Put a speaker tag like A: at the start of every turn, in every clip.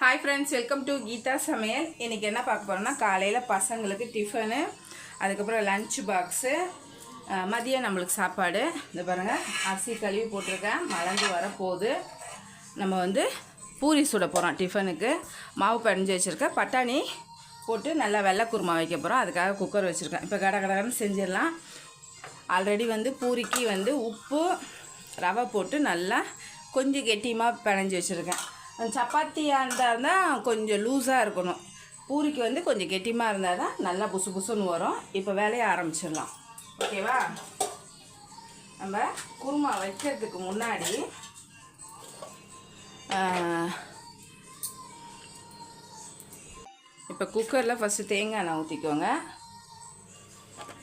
A: Hi friends welcome to Geetha சமையல் இன்றைக்கி என்ன பார்க்க போகிறோம்னா காலையில் பசங்களுக்கு டிஃபனு அதுக்கப்புறம் லன்ச் பாக்ஸு மதியம் நம்மளுக்கு சாப்பாடு. இந்த பாருங்கள் அரிசி கழுவி போட்டிருக்கேன். மலர்ந்து வரப்போகுது நம்ம வந்து பூரி சுட போகிறோம் டிஃபனுக்கு மாவு பிணைஞ்சு வச்சுருக்கேன். பட்டாணி போட்டு நல்லா வெள்ளை குருமா வைக்க போகிறோம் அதுக்காக குக்கர் வச்சுருக்கேன். இப்போ கட கடகடன்னு செஞ்சிடலாம். ஆல்ரெடி வந்து பூரிக்கு வந்து உப்பு ரவை போட்டு நல்லா கொஞ்சம் கெட்டியமாக பிணைஞ்சி வச்சுருக்கேன். சப்பாத்தியாக இருந்தால் தான் கொஞ்சம் லூஸாக இருக்கணும். பூரிக்கு வந்து கொஞ்சம் கெட்டியமாக இருந்தால் தான் நல்லா புசு புசுன்னு வரும். இப்போ வேலையை ஆரம்பிச்சிடலாம். ஓகேவா? நம்ம குருமா வைக்கிறதுக்கு முன்னாடி இப்போ குக்கரில் ஃபஸ்ட்டு தேங்காய் நான் ஊற்றிக்கோங்க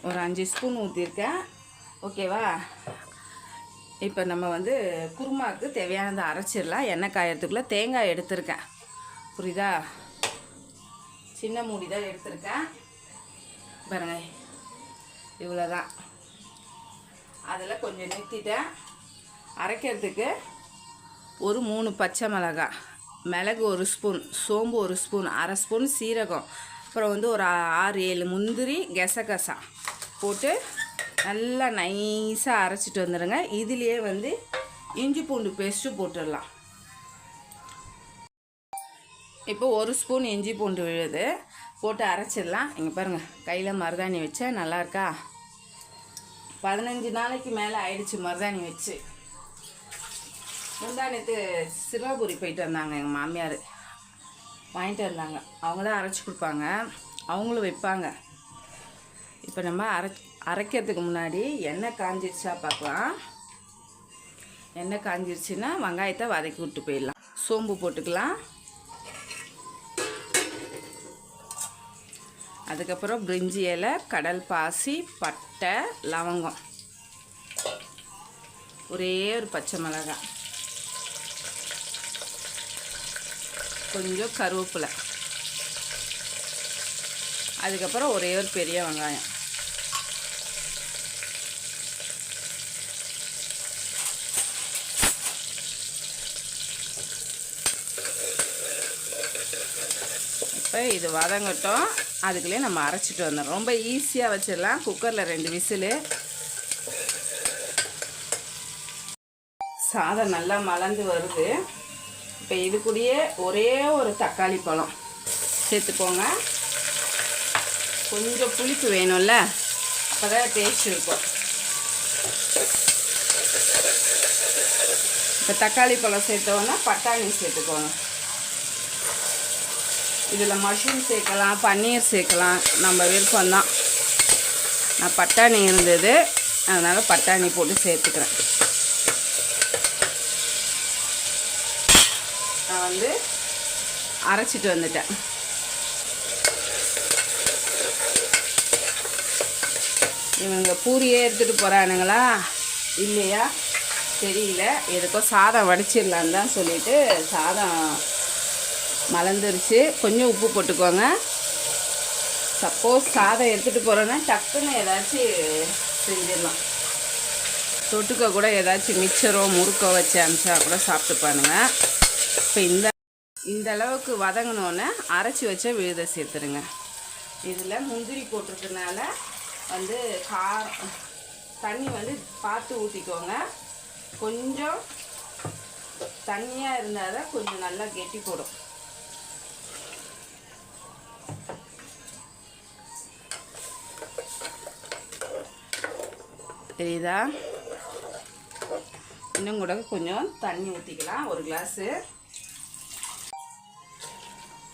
A: ஒரு அஞ்சு ஸ்பூன் ஊற்றிருக்கேன் ஓகேவா? இப்போ நம்ம வந்து குருமாவுக்கு தேவையானதை அரைச்சிடலாம். எண்ணெய் காயறதுக்குள்ளே தேங்காய் எடுத்திருக்கேன். புரியுதா? சின்ன மூடி தான் எடுத்திருக்கேன். பாருங்க. இவ்வளோ தான் அதில் கொஞ்சம் நிறுத்திட்டேன். அரைக்கிறதுக்கு ஒரு மூணு பச்சை மிளகாய் மிளகு ஒரு ஸ்பூன் சோம்பு ஒரு ஸ்பூன் அரை ஸ்பூன் சீரகம் அப்புறம் வந்து ஒரு ஆறு ஏழு முந்திரி கெசகசா போட்டு நல்லா நைஸாக அரைச்சிட்டு வந்துடுங்க இதுலேயே வந்து இஞ்சி பூண்டு பேஸ்ட்டு போட்டுடலாம். இப்போ ஒரு ஸ்பூன் இஞ்சி பூண்டு விழுது. போட்டு அரைச்சிடலாம். இங்கே பாருங்கள் கையில் மருதாணி வச்சா நல்லாயிருக்கா பதினஞ்சு நாளைக்கு மேலே ஆயிடுச்சு மருதாணி வச்சு. முந்தானத்து சிவாபுரி போயிட்டு வந்தாங்க எங்கள் மாமியார். வாங்கிட்டு வந்தாங்க. அவங்க தான் அரைச்சி கொடுப்பாங்க. அவங்களும் வைப்பாங்க. இப்போ நம்ம அரை அரைக்கிறதுக்கு முன்னாடி எண்ணெய் காஞ்சிருச்சா பார்க்கலாம். எண்ணெய் காஞ்சிருச்சுன்னா வெங்காயத்தை வதக்கி விட்டு போயிடலாம். சோம்பு போட்டுக்கலாம். அதுக்கப்புறம் பிரிஞ்சி இலை கடல் பாசி பட்டை லவங்கம். ஒரே ஒரு பச்சை மிளகாய் கொஞ்சம் கருவேப்பிலை. அதுக்கப்புறம் ஒரே ஒரு பெரிய வெங்காயம். இப்போ இது வதங்கட்டும். அதுக்குள்ளே நம்ம அரைச்சிட்டு வந்துடும் ரொம்ப ஈஸியாக வச்சிடலாம். குக்கரில் ரெண்டு விசிலு. சாதம் நல்லா மலர்ந்து வருது. இப்போ இது கூடயே ஒரே ஒரு தக்காளி பழம். சேர்த்துக்கோங்க. கொஞ்சம் புளிப்பு வேணும்ல? அப்போ தான் டேஸ்ட் இருக்கும். இப்போ தக்காளி பழம் சேர்த்தோன்னா பட்டாணி சேர்த்துக்கோங்க. இதில் மஷ்ரூம் சேர்க்கலாம் பன்னீர் சேர்க்கலாம். நம்ம விருப்பம்தான். நான் பட்டாணி இருந்தது. அதனால் பட்டாணி போட்டு சேர்த்துக்கிறேன். நான் வந்து அரைச்சிட்டு வந்துட்டேன். இவங்க பூரியே எடுத்துகிட்டு போகிறானுங்களா இல்லையா? தெரியல. எதுக்கோ சாதம் வடிச்சிடலான்னு தான் சொல்லிட்டு சாதம் மலர்ந்துருச்சு. கொஞ்சம் உப்பு போட்டுக்கோங்க. சப்போஸ் சாதம் எடுத்துகிட்டு போகிறோன்னா டக்குன்னு ஏதாச்சும் செஞ்சிடலாம். தொட்டுக்க கூட ஏதாச்சும் மிச்சரோ முறுக்கோ வச்சு அமிச்சா கூட சாப்பிட்டுப்பானுங்க இப்போ இந்த இந்த அளவுக்கு வதங்கினோன்னே அரைச்சி வச்ச விழுதை சேர்த்துருங்க. இதில் முந்திரி போட்டிருக்கனால வந்து கார தண்ணி வந்து பார்த்து ஊற்றிக்கோங்க கொஞ்சம் தண்ணியாக இருந்தால் தான் கொஞ்சம் நல்லா கெட்டி போடும் தெரியுதா? இன்னும் கூட கொஞ்சம் தண்ணி ஊற்றிக்கலாம் ஒரு கிளாஸு.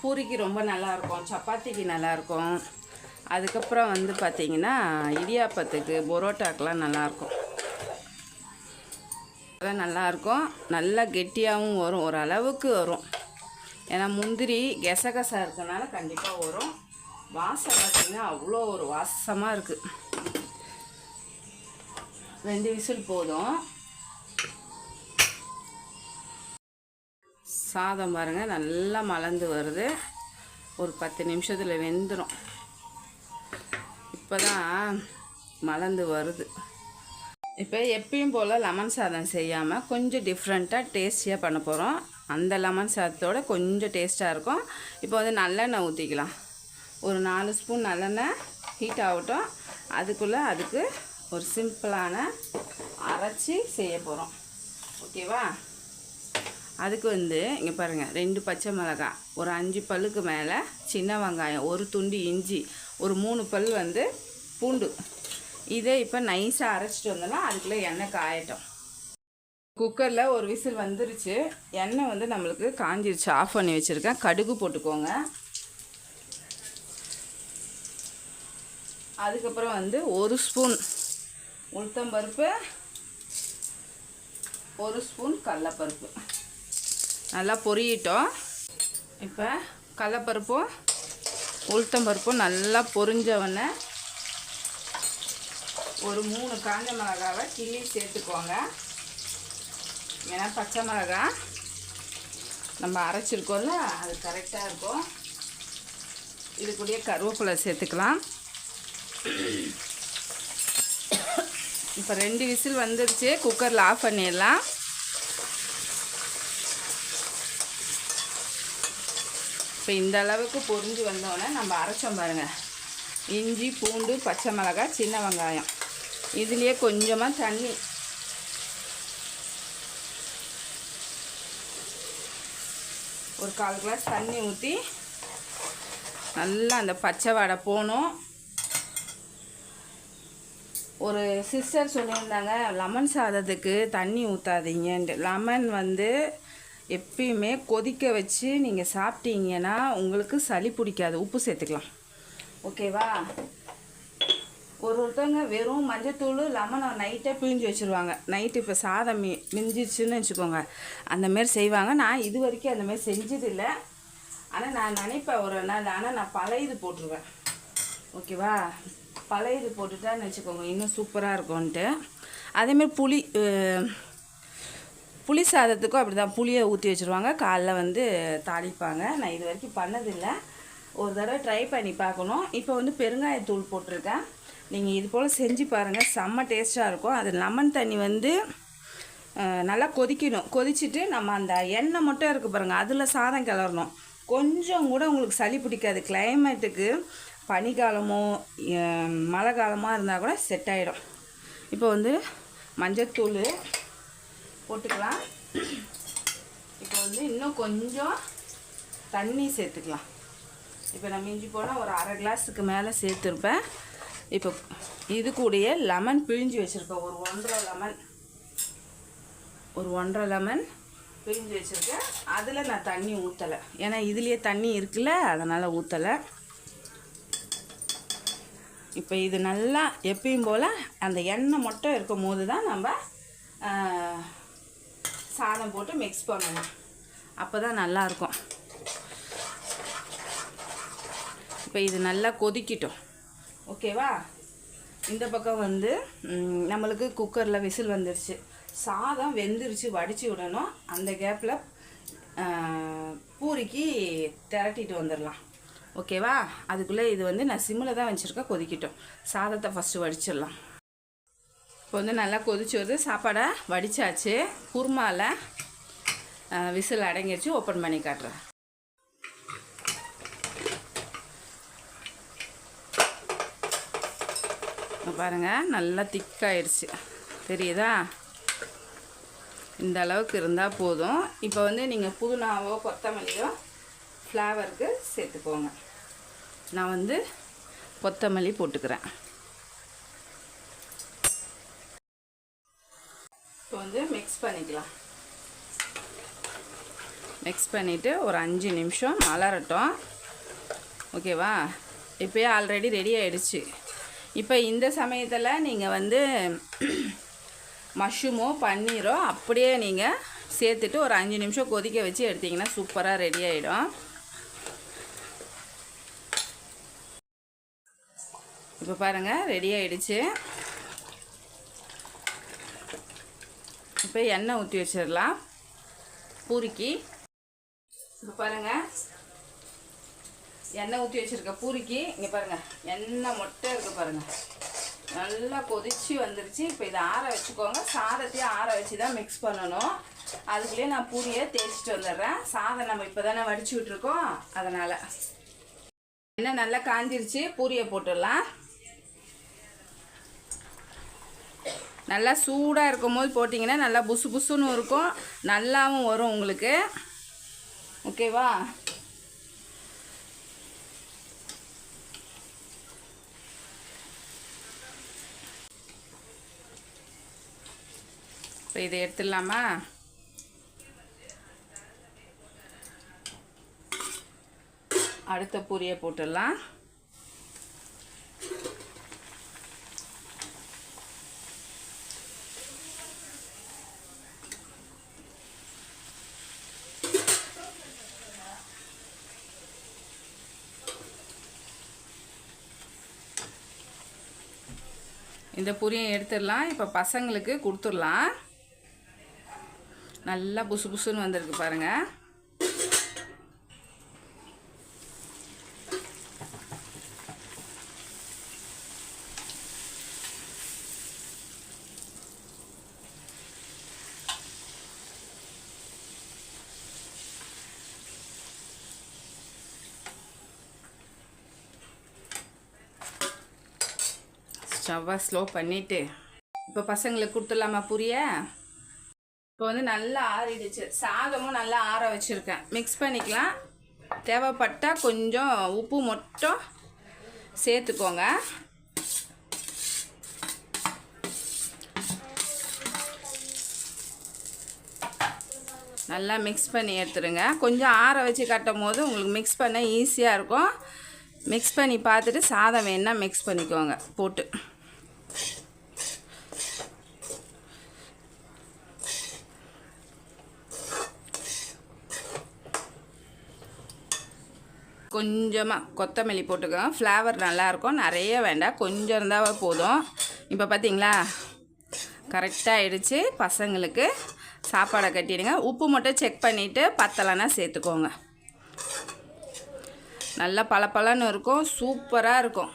A: பூரிக்கு ரொம்ப நல்லாயிருக்கும். சப்பாத்திக்கு நல்லாயிருக்கும். அதுக்கப்புறம் வந்து பார்த்திங்கன்னா இடியாப்பத்துக்கு பொரோட்டாக்கெலாம் நல்லாயிருக்கும். அதெல்லாம் நல்லாயிருக்கும். நல்லா கெட்டியாகவும் வரும். ஒரு அளவுக்கு வரும். ஏன்னா முந்திரி கெசகசா இருக்கனால கண்டிப்பாக வரும். வாசம் பார்த்திங்கன்னா அவ்வளோ ஒரு வாசமாக இருக்குது ரெண்டு விசில் போதும். சாதம் பாருங்கள் நல்லா மலர்ந்து வருது. ஒரு பத்து நிமிஷத்தில் வெந்துடும் இப்போ தான் மலர்ந்து வருது. இப்போ எப்பயும் போல் லெமன் சாதம் செய்யாமல் கொஞ்சம் டிஃப்ரெண்ட்டாக டேஸ்டியாக பண்ண போகிறோம் அந்த லெமன் சாதத்தோட கொஞ்சம் டேஸ்ட்டாக இருக்கும். இப்போ வந்து நல்லெண்ணெய் ஊற்றிக்கலாம் ஒரு நாலு ஸ்பூன் நல்லெண்ணெய் ஹீட் ஆகட்டும். அதுக்குள்ளே அதுக்கு ஒரு சிம்பிளான அரைச்சி செய்ய போகிறோம் ஓகேவா? அதுக்கு வந்து இங்கே பாருங்கள் ரெண்டு பச்சை மிளகாய் ஒரு அஞ்சு பல்லுக்கு மேலே சின்ன வெங்காயம் ஒரு துண்டு இஞ்சி ஒரு மூணு பல் வந்து பூண்டு. இதை இப்போ நைஸாக அரைச்சிட்டு வந்தோன்னா அதுக்குள்ளே எண்ணெய் காயட்டும். குக்கரில் ஒரு விசில் வந்துருச்சு. எண்ணெய் வந்து நம்மளுக்கு காஞ்சிருச்சு. ஆஃப் பண்ணி வச்சுருக்கேன். கடுகு போட்டுக்கோங்க. அதுக்கப்புறம் வந்து ஒரு ஸ்பூன் உளுத்தம்பருப்பு ஒரு ஸ்பூன் கடலப்பருப்பு. நல்லா பொரியட்டும். இப்போ கடலப்பருப்பும் உளுத்தம்பருப்பும் நல்லா பொரிஞ்சவொடனே ஒரு மூணு காஞ்ச மிளகாவை கிள்ளி சேர்த்துக்கோங்க. ஏன்னா பச்சை மிளகா நம்ம அரைச்சிருக்கோம்ல அது கரெக்டாக இருக்கும். இது கூடயே கருவேப்பிலை சேர்த்துக்கலாம். இப்போ ரெண்டு விசில் வந்துருச்சு. குக்கரில் ஆஃப் பண்ணிடலாம். இப்போ இந்த அளவுக்கு பொரிஞ்சு வந்தோடனே நம்ம அரைச்சோம் பாருங்கள் இஞ்சி பூண்டு பச்சை மிளகாய் சின்ன வெங்காயம். இதுலேயே கொஞ்சமாக தண்ணி. ஒரு கால் கிளாஸ் தண்ணி ஊற்றி நல்லா அந்த பச்சை வடை போகணும். ஒரு சிஸ்டர் சொல்லியிருந்தாங்க லெமன் சாதத்துக்கு தண்ணி ஊற்றாதீங்கன்ட்டு லெமன் வந்து எப்பயுமே கொதிக்க வச்சு நீங்கள் சாப்பிட்டீங்கன்னா உங்களுக்கு சளி பிடிக்காது. உப்பு சேர்த்துக்கலாம். ஓகேவா? ஒரு ஒருத்தவங்க வெறும் மஞ்சத்தூள் லெமனை நைட்டே பிழிஞ்சு வச்சுருவாங்க. நைட்டு இப்போ சாதம் மி மிஞ்சிச்சுன்னு வச்சுக்கோங்க. அந்தமாரி செய்வாங்க. நான் இது வரைக்கும் அந்தமாரி செஞ்சதில்லை ஆனால் நான் நினைப்பேன் ஒரு நாள் ஆனால் நான் பழையது போட்டுருவேன். ஓகேவா? பழைய இது போட்டுட்டான்னு வச்சுக்கோங்க. இன்னும் சூப்பராக இருக்கும்ன்ட்டு. அதேமாரி புளி புளி சாதத்துக்கும் அப்படி தான் புளியை ஊற்றி வச்சுருவாங்க. காலைல வந்து தாளிப்பாங்க. நான் இது வரைக்கும் பண்ணதில்லை. ஒரு தடவை ட்ரை பண்ணி பார்க்கணும். இப்போ வந்து பெருங்காயத்தூள் போட்டிருக்கேன். நீங்கள் இது போல் செஞ்சு பாருங்கள் செம்ம டேஸ்ட்டாக இருக்கும். அது லெமன் தண்ணி வந்து நல்லா கொதிக்கணும். கொதிச்சுட்டு நம்ம அந்த எண்ணெய் மட்டும் இருக்குது பாருங்கள் அதில் சாதம் கிளறணும். கொஞ்சம் கூட உங்களுக்கு சளி பிடிக்காது. கிளைமேட்டுக்கு பனிக்காலமோ மழை காலமாக இருந்தால் கூட செட் ஆகிடும் இப்போ வந்து மஞ்சத்தூள் போட்டுக்கலாம். இப்போ வந்து இன்னும் கொஞ்சம் தண்ணி சேர்த்துக்கலாம். இப்போ நான் மிஞ்சி போனால் ஒரு அரை கிளாஸுக்கு மேலே சேர்த்துருப்பேன். இப்போ இது கூடிய லெமன் பிழிஞ்சு வச்சுருக்கேன். ஒரு ஒன்றரை லெமன். ஒரு ஒன்றரை லெமன் பிழிஞ்சு வச்சுருக்கேன். அதில் நான் தண்ணி ஊற்றலை ஏன்னா இதுலேயே தண்ணி இருக்குல்ல அதனால் ஊற்றலை இப்போ இது நல்லா எப்பயும் போல் அந்த எண்ணெய் மட்டும் இருக்கும் போது தான் நம்ம சாதம் போட்டு மிக்ஸ் பண்ணணும். அப்போ தான் நல்லாயிருக்கும். இப்போ இது நல்லா கொதிக்கிட்டோம். ஓகேவா? இந்த பக்கம் வந்து நம்மளுக்கு குக்கரில் விசில் வந்துருச்சு. சாதம் வெந்துருச்சு வடித்து விடணும். அந்த கேப்பில் பூரிக்கு திரட்டிட்டு வந்துடலாம் ஓகேவா? அதுக்குள்ளே இது வந்து நான் சிம்மில் தான் வச்சுருக்கேன் கொதிக்கிட்டோம். சாதத்தை ஃபஸ்ட்டு வடிச்சிடலாம். இப்போ வந்து நல்லா கொதிச்சு வருது சாப்பாடை வடித்தாச்சு குருமாவில் விசில் அடங்கிருச்சு ஓப்பன் பண்ணி காட்டுறேன். பாருங்கள் பாருங்க நல்லா திக்காயிடுச்சு தெரியுதா? இந்த அளவுக்கு இருந்தால் போதும். இப்போ வந்து நீங்கள் புதினாவோ கொத்தமல்லியோ ஃப்ளேவருக்கு சேர்த்துக்கோங்க. நான் வந்து கொத்தமல்லி போட்டுக்கிறேன். இப்போ வந்து மிக்ஸ் பண்ணிக்கலாம். மிக்ஸ் பண்ணிவிட்டு ஒரு அஞ்சு நிமிஷம் மலரட்டும். ஓகேவா இப்போயே ஆல்ரெடி ரெடி ஆகிடுச்சு இப்போ இந்த சமயத்தில் நீங்கள் வந்து மஷ்ரூமோ பன்னீரோ அப்படியே நீங்கள் சேர்த்துட்டு ஒரு அஞ்சு நிமிஷம் கொதிக்க வச்சு எடுத்திங்கன்னா சூப்பராக ரெடி ஆகிடும் இப்போ பாருங்கள் ரெடி ஆகிடுச்சு இப்போ எண்ணெய் ஊற்றி வச்சிடலாம். பூரிக்கு. இப்போ பாருங்கள் எண்ணெய் ஊற்றி வச்சுருக்க பூரிக்கு இங்கே பாருங்கள் எண்ணெய் மொட்டை இருக்குது பாருங்கள் நல்லா கொதிச்சு வந்துருச்சு. இப்போ இதை ஆற வச்சுக்கோங்க. சாதத்தையும் ஆற வச்சு தான் மிக்ஸ் பண்ணணும். அதுக்குள்ளேயே நான் பூரியை தேய்ச்சிட்டு வந்துடுறேன். சாதம் நம்ம இப்போ தானே வடிச்சு விட்ருக்கோம் அதனால். எண்ணெய் நல்லா காஞ்சிருச்சு. பூரியை போட்டுடலாம். நல்லா சூடாக இருக்கும் போது போட்டிங்கன்னா நல்லா புசு புசுன்னு இருக்கும். நல்லாவும் வரும் உங்களுக்கு. ஓகேவா? இப்போ இதை எடுத்துடலாமா? அடுத்த பூரியை போட்டுடலாம். இந்த பொரியும் எடுத்துடலாம். இப்போ பசங்களுக்கு கொடுத்துடலாம். நல்லா புசு புசுன்னு வந்திருக்கு பாருங்கள் மெதுவாக ஸ்லோ பண்ணிவிட்டு இப்போ பசங்களுக்கு கொடுத்துடலாமா புரிய? இப்போ வந்து நல்லா ஆறிடுச்சு. சாதமும் நல்லா ஆற வச்சுருக்கேன். மிக்ஸ் பண்ணிக்கலாம். தேவைப்பட்டால் கொஞ்சம் உப்பு மட்டும் சேர்த்துக்கோங்க. நல்லா மிக்ஸ் பண்ணி எடுத்துருங்க. கொஞ்சம் ஆற வச்சு கட்டும் போது உங்களுக்கு மிக்ஸ் பண்ண ஈஸியாக இருக்கும். மிக்ஸ் பண்ணி பார்த்துட்டு சாதம் வேணால் மிக்ஸ் பண்ணிக்கோங்க. போட்டு. கொஞ்சமாக கொத்தமல்லி போட்டுக்கோங்க ஃப்ளேவர் நல்லாயிருக்கும் நிறைய வேண்டாம். கொஞ்சம் இருந்தால் போதும். இப்போ பார்த்தீங்களா கரெக்டாக ஆயிடுச்சு. பசங்களுக்கு சாப்பாடை கட்டிடுங்க. உப்பு மட்டும் செக் பண்ணிவிட்டு பத்தலைன்னா சேர்த்துக்கோங்க. நல்லா பளபளன்னு இருக்கும். சூப்பராக இருக்கும்.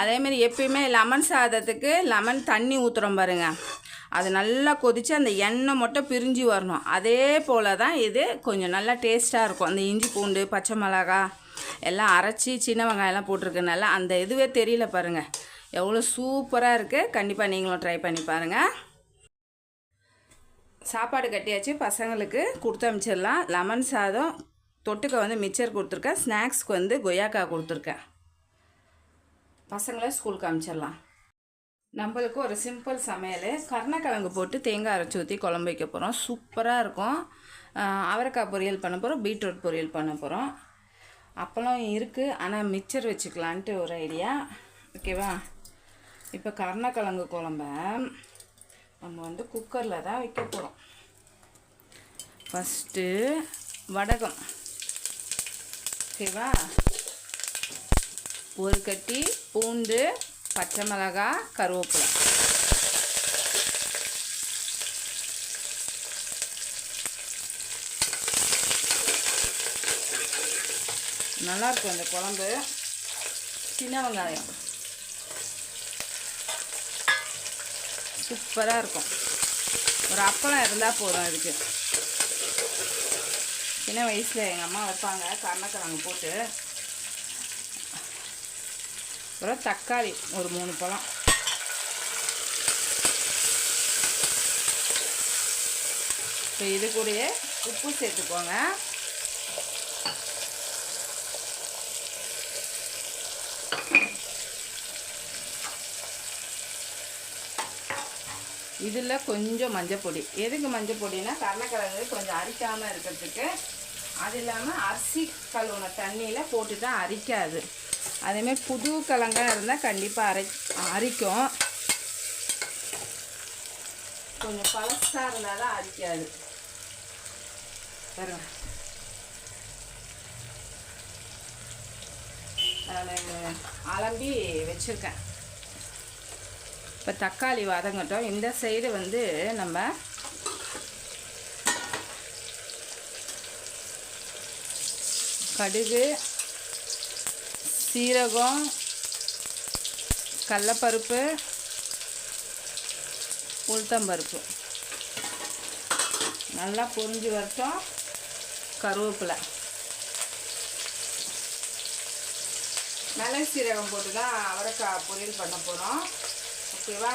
A: அதேமாரி எப்பயுமே லெமன் சாதத்துக்கு லெமன் தண்ணி ஊற்றுறோம் பாருங்கள் அது நல்லா கொதித்து அந்த எண்ணெய் மட்டும் பிரிஞ்சு வரணும். அதே போல் தான் இது கொஞ்சம் நல்லா டேஸ்ட்டாக இருக்கும். அந்த இஞ்சி பூண்டு பச்சை மிளகா எல்லாம் அரைச்சி சின்ன வெங்காயம்லாம் போட்டிருக்கனால அந்த இதுவே தெரியல பாருங்கள் எவ்வளோ சூப்பராக இருக்குது கண்டிப்பாக நீங்களும் ட்ரை பண்ணி பாருங்கள் சாப்பாடு கட்டியாச்சு. பசங்களுக்கு கொடுத்து அனுப்பிச்சிடலாம் லெமன் சாதம் தொட்டுக்க வந்து மிச்சர் கொடுத்துருக்கேன். ஸ்நாக்ஸ்க்கு வந்து கொய்யாக்கா கொடுத்துருக்கேன். பசங்களை ஸ்கூலுக்கு அனுப்பிச்சிடலாம் நம்மளுக்கு ஒரு சிம்பிள் சமையல். கருணக்கிழங்கு போட்டு தேங்காய் அரைச்சி ஊற்றி குழம்பு வைக்க போகிறோம் சூப்பராக இருக்கும். அவரைக்காய் பொரியல் பண்ண போகிறோம் பீட்ரூட் பொரியல் பண்ண போகிறோம் அப்பளம் இருக்குது ஆனால் மிச்சர் வச்சுக்கலான்ட்டு ஒரு ஐடியா ஓகேவா இப்போ கருணக்கிழங்கு குழம்ப நம்ம வந்து குக்கரில் தான் வைக்க போகிறோம் ஃபஸ்ட்டு வடகம். ஓகேவா ஒரு கட்டி பூண்டு பச்சை மிளகாய் கருவேப்பிலை. நல்லாயிருக்கும் இந்த குழம்பு. சின்ன வெங்காயம். சூப்பராக இருக்கும் ஒரு அப்பளம் இருந்தால் போதும் அதுக்கு. சின்ன வயசில் எங்கள் அம்மா வைப்பாங்க கருணக்கிழங்கு போட்டு. அப்புறம் தக்காளி ஒரு மூணு பழம். இப்போ இது கூடயே உப்பு சேர்த்துக்கோங்க. இதில் கொஞ்சம் மஞ்சப்பொடி. எதுக்கு மஞ்சள் பொடினா கருணக்கிழங்கு கொஞ்சம் அரிக்காமல் இருக்கிறதுக்கு. அது இல்லாமல் அரிசி கழுவுன தண்ணியில் போட்டு தான் அரிக்காது அதேமாதிரி புது கிழங்காக இருந்தால் கண்டிப்பாக அரை அரிக்கும். கொஞ்சம் பழசாக இருந்தால் தான் அரிக்காது. பாருங்க. நான் அலம்பி வச்சுருக்கேன். இப்போ தக்காளி வதங்கட்டும். இந்த சைடு வந்து நம்ம கடுகு சீரகம் கடலப்பருப்பு உளுத்தம்பருப்பு. நல்லா பொரிஞ்சு வரட்டும். கருவேப்பிலை. மிளகு சீரகம் போட்டு தான் அவரைக்காய் பொரியல் பண்ண போகிறோம் ஓகேவா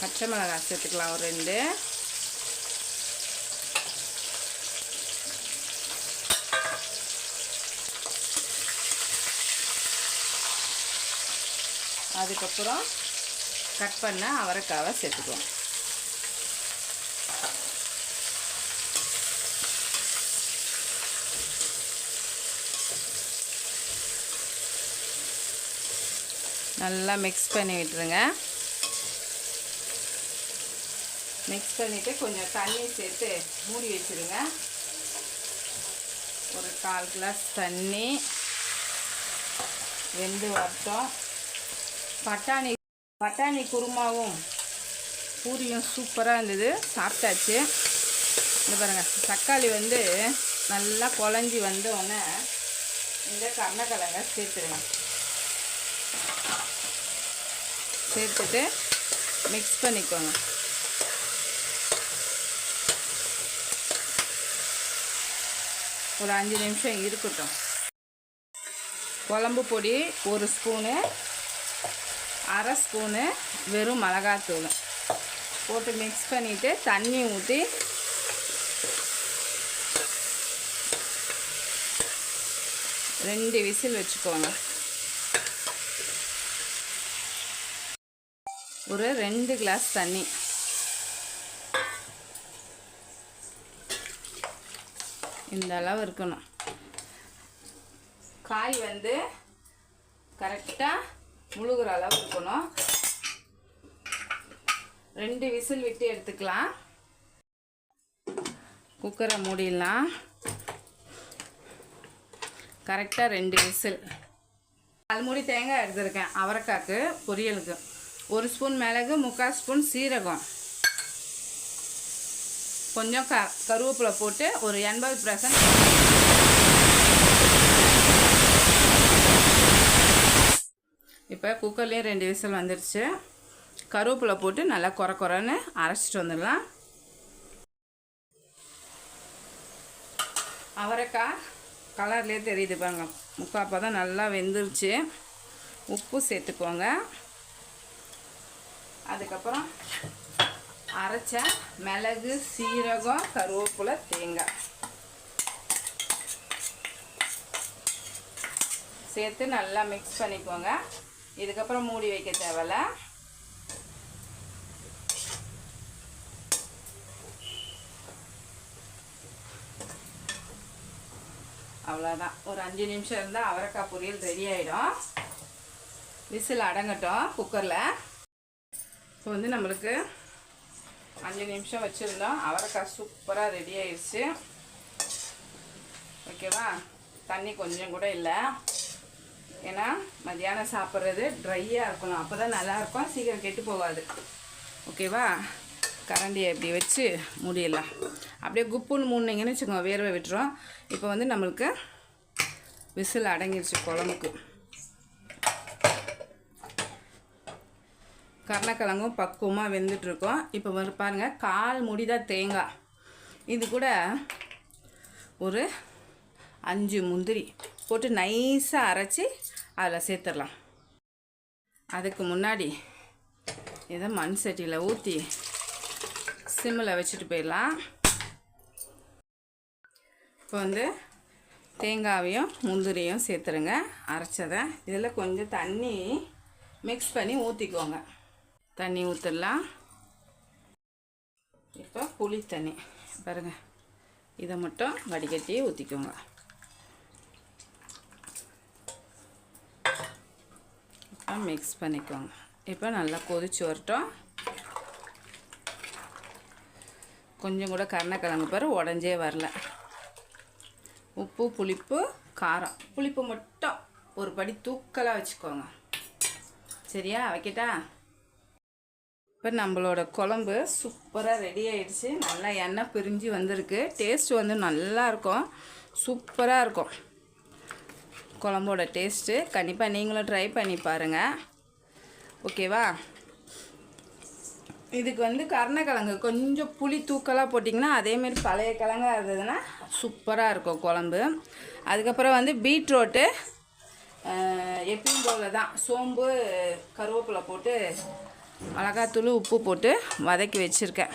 A: பச்சை மிளகாய் சேர்த்துக்கலாம் ஒரு ரெண்டு அதுக்கப்புறம் கட் பண்ண அவரைக்காவை சேர்த்துக்குவோம் நல்லா மிக்ஸ் பண்ணி விட்டுருங்க மிக்ஸ் பண்ணிவிட்டு கொஞ்சம் தண்ணி சேர்த்து மூடி வச்சுருங்க. ஒரு கால் கிளாஸ் தண்ணி வெந்து வரட்டும் பட்டாணி பட்டாணி குருமாவும் பூரியும் சூப்பராக இருந்தது. சாப்பிட்டாச்சு. இது பாருங்கள் தக்காளி வந்து நல்லா குழஞ்சி வந்தோடனே இந்த கருணக்கிழங்க சேர்த்துருங்க. சேர்த்துட்டு மிக்ஸ் பண்ணிக்கோங்க. ஒரு அஞ்சு நிமிஷம் இருக்கட்டும். குழம்பு பொடி ஒரு ஸ்பூனு அரை ஸ்பூனு வெறும் மிளகாத்தூள். போட்டு மிக்ஸ் பண்ணிவிட்டு தண்ணி ஊற்றி ரெண்டு விசில் வச்சுக்கோங்க. ஒரு ரெண்டு கிளாஸ் தண்ணி. இந்த அளவு இருக்கணும். காய் வந்து கரெக்டாக முழுகிற அளவு இருக்கணும். ரெண்டு விசில் விட்டு எடுத்துக்கலாம். குக்கரை மூடிடலாம். கரெக்டாக ரெண்டு விசில். அது மூடி தேங்காய் எடுத்துருக்கேன். அவரைக்காக்கு பொரியலுக்கு. ஒரு ஸ்பூன் மிளகு முக்கால் ஸ்பூன் சீரகம். கொஞ்சம் க கருவேப்பிலை போட்டு ஒரு எண்பது பர்சன்ட் இப்போ குக்கர்லேயும் ரெண்டு விசில் வந்துடுச்சு கருவேப்பிலை போட்டு நல்லா குறை குறைன்னு அரைச்சிட்டு வந்துடலாம். அவரைக்காய் கலர்லேயே தெரியுது பாருங்க. முக்காப்பா தான் நல்லா வெந்துருச்சு. உப்பு சேர்த்துக்கோங்க. அதுக்கப்புறம் அரைச்ச மிளகு சீரகம் கருவேப்பிலை தேங்காய். சேர்த்து நல்லா மிக்ஸ் பண்ணிக்கோங்க. இதுக்கப்புறம் மூடி வைக்க தேவையில்ல. அவ்வளோதான் ஒரு அஞ்சு நிமிஷம் இருந்தால் அவரைக்காய் பொரியல் ரெடி ஆகிடும் விசில் அடங்கட்டும் குக்கரில் இப்போ வந்து நம்மளுக்கு அஞ்சு நிமிஷம் வச்சுருந்தோம். அவரைக்காய் சூப்பராக ரெடி ஆயிடுச்சு ஓகேவா தண்ணி கொஞ்சம் கூட இல்லை. ஏன்னா மதியானம் சாப்பிட்றது ட்ரையாக இருக்கணும். அப்போ தான் நல்லாயிருக்கும் சீக்கிரம் கெட்டு போகாது. ஓகேவா கரண்டியை இப்படி வச்சு முடியலாம் அப்படியே குப்புன்னு மூடினீங்கன்னு வச்சுக்கோங்க. வேர்வை விட்டுரும். இப்போ வந்து நம்மளுக்கு விசில் அடங்கிடுச்சு குழம்புக்கு. கருணக்கிழங்கும் பக்குவமாக வெந்துட்டுருக்கோம். இப்போ வந்து பாருங்கள் கால் முடிதான் தேங்காய். இது கூட ஒரு அஞ்சு முந்திரி போட்டு நைஸாக அரைச்சி அதில் சேர்த்துடலாம். அதுக்கு முன்னாடி இதை மண் சட்டியில் ஊற்றி சிம்மில் வச்சுட்டு போயிடலாம். இப்போ வந்து தேங்காவையும் முந்திரியும் சேர்த்துருங்க. அரைச்சதை. இதில் கொஞ்சம் தண்ணி மிக்ஸ் பண்ணி ஊற்றிக்கோங்க தண்ணி ஊற்றிடலாம் இப்போ புளி தண்ணி. பாருங்கள் இதை மட்டும் வடிகட்டி ஊற்றிக்கோங்க இப்போ மிக்ஸ் பண்ணிக்கோங்க. இப்போ நல்லா கொதிச்சு வரட்டும். கொஞ்சம் கூட கருணக்கிழங்கு பாரு உடஞ்சே வரல. உப்பு புளிப்பு காரம். புளிப்பு மட்டும் ஒரு படி தூக்கலாக வச்சுக்கோங்க. சரியா? வைக்கட்டா? இப்போ நம்மளோட குழம்பு சூப்பராக ரெடி ஆகிடுச்சு நல்லா எண்ணெய் பிரிஞ்சு வந்திருக்கு. டேஸ்ட் வந்து நல்லாயிருக்கும் சூப்பராக இருக்கும். குழம்போட டேஸ்ட்டு கண்டிப்பாக நீங்களும் ட்ரை பண்ணி பாருங்கள் ஓகேவா இதுக்கு வந்து கருணக்கிழங்கு. கொஞ்சம் புளி தூக்கலாக போட்டிங்கன்னா அதேமாரி பழைய கிழங்காக இருந்ததுன்னா சூப்பராக இருக்கும் குழம்பு. அதுக்கப்புறம் வந்து பீட்ரோட்டு எப்பயும் போல் தான் சோம்பு கருவேப்பிலை போட்டு மிளகாத்தூள் உப்பு போட்டு வதக்கி வச்சுருக்கேன்.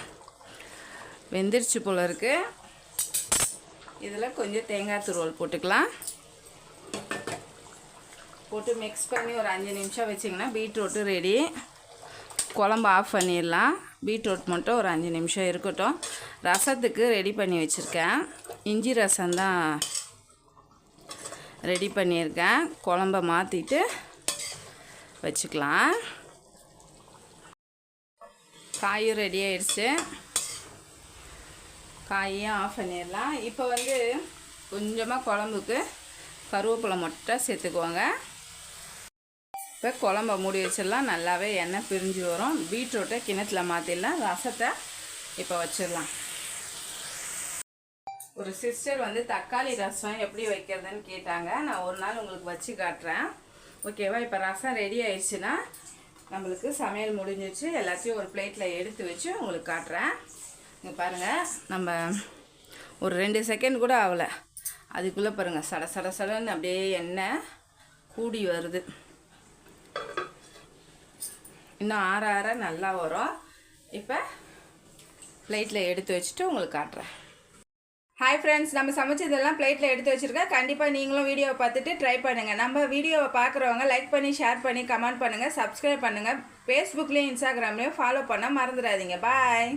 A: வெந்துருச்சு போல இருக்குது இதில் கொஞ்சம் தேங்காய் துருவல் போட்டுக்கலாம். போட்டு மிக்ஸ் பண்ணி ஒரு அஞ்சு நிமிஷம் வச்சிங்கன்னா பீட்ரூட்டு ரெடி குழம்பு ஆஃப் பண்ணிடலாம். பீட்ரூட் மட்டும் ஒரு அஞ்சு நிமிஷம் இருக்கட்டும். ரசத்துக்கு ரெடி பண்ணி வச்சுருக்கேன். இஞ்சி ரசம் தான் ரெடி பண்ணியிருக்கேன். குழம்ப மாற்றிட்டு வச்சுக்கலாம். காயும் ரெடி ஆயிடுச்சு காயும் ஆஃப் பண்ணிடலாம். இப்போ வந்து கொஞ்சமாக குழம்புக்கு கருவேப்பிலை மட்டும் சேர்த்துக்குவாங்க இப்போ குழம்ப மூடி வச்சிடலாம். நல்லாவே எண்ணெய் பிரிஞ்சு வரும். பீட்ரூட்டை கிணத்துல மாற்றிடலாம் ரசத்தை இப்போ வச்சிடலாம். ஒரு சிஸ்டர் வந்து தக்காளி ரசம் எப்படி வைக்கிறதுன்னு கேட்டாங்க. நான் ஒரு நாள் உங்களுக்கு வச்சு காட்டுறேன். ஓகேவா? இப்போ ரசம் ரெடி ஆயிடுச்சுன்னா நம்மளுக்கு சமையல் முடிஞ்சிச்சு. எல்லாத்தையும் ஒரு பிளேட்டில் எடுத்து வச்சு உங்களுக்கு காட்டுறேன். இங்கே பாருங்கள் நம்ம ஒரு ரெண்டு செகண்ட் கூட ஆகலை. அதுக்குள்ளே பாருங்கள் சட சட சடன்னு அப்படியே எண்ணெய் கூடி வருது. இன்னும் ஆற ஆற நல்லா வரும். இப்போ பிளேட்டில் எடுத்து வச்சுட்டு உங்களுக்கு காட்டுறேன். ஹாய் ஃப்ரெண்ட்ஸ் நம்ம சமைச்சதெல்லாம் பிளேட்டில் எடுத்து வச்சுருக்கேன். கண்டிப்பாக நீங்களும் வீடியோவை பார்த்துட்டு ட்ரை பண்ணுங்கள் நம்ம வீடியோவை பார்க்குறவங்க லைக் பண்ணி ஷேர் பண்ணி கமெண்ட் பண்ணுங்கள் சப்ஸ்கிரைப் பண்ணுங்கள் ஃபேஸ்புக்லேயும் இன்ஸ்டாகிராம்லேயும் ஃபாலோ பண்ண மறந்துடாதீங்க. பாய்